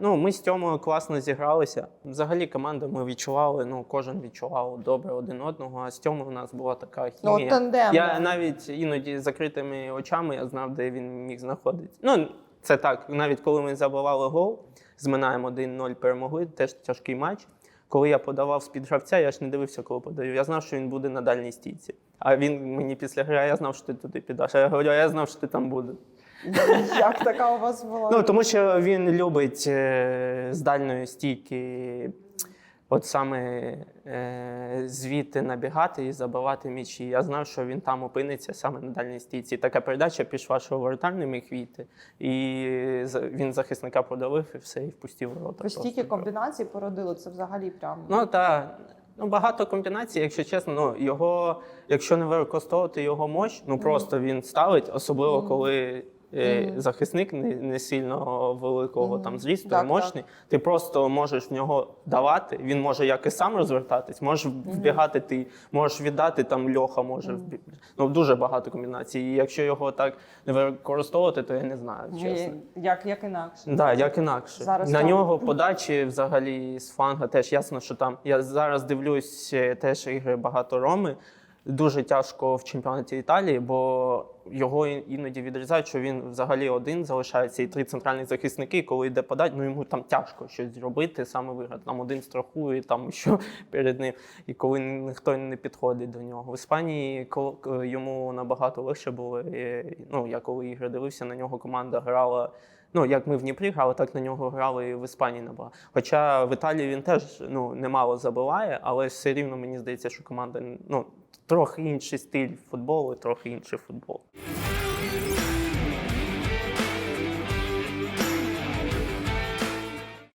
ну, ми з Тьомою класно зігралися. Взагалі команда ми відчували, ну, кожен відчував добре один одного, а з Тьомою у нас була така Ну, хімія. от тандем. Я да. навіть іноді з закритими очами я знав, де він міг знаходитися. Ну, це так, навіть коли ми забивали гол, з Минаєм 1-0 перемогли, теж тяжкий матч. Коли я подавав з-під гравця, я ж не дивився, коли подаю. Я знав, що він буде на дальній стійці. А він мені після гри, я знав, що ти туди підаш. А я говорю, я знав, що ти там буде. Як така у вас була? Ну, тому що він любить е, з дальної стійки, от саме е, звідти набігати і забивати м'ячі. Я знав, що він там опиниться саме на дальній стійці. Така передача пішла, що воротар не міг війти. І за- він захисника подавив і все, і впустив ворота. Ви стільки просто. комбінацій породили, це взагалі прям. Ну так. Ну, багато комбінацій, якщо чесно, ну його, якщо не використовувати його мощ, ну просто він ставить, особливо коли Мгм. захисник не, не сильно великого Мгм. там зрісту, Так, мощний. Ти просто можеш в нього давати. Він може як і сам розвертатись, можеш вбігати ти, можеш віддати там льоха, може вбі... Ну дуже багато комбінацій. І якщо його так не використовувати, то я не знаю. Чесно. Як, як інакше. Да, як інакше. Зараз На там- нього подачі взагалі з фланга теж ясно, що там. Я зараз дивлюсь е, теж ігри багато Роми. Дуже тяжко в чемпіонаті Італії, бо його іноді відрізають, що він взагалі один залишається, і три центральні захисники, коли йде подать, ну йому там тяжко щось зробити, саме виграти. Там один страхує, там що перед ним, і коли ніхто не підходить до нього. В Іспанії йому набагато легше було. Ну, я коли ігри дивився, на нього команда грала. Ну, як ми в Дніпрі грали, так на нього грали і в Іспанії набагато. Хоча в Італії він теж ну, немало забиває, але все рівно мені здається, що команда ну, трохи інший стиль футболу, трохи інший футбол.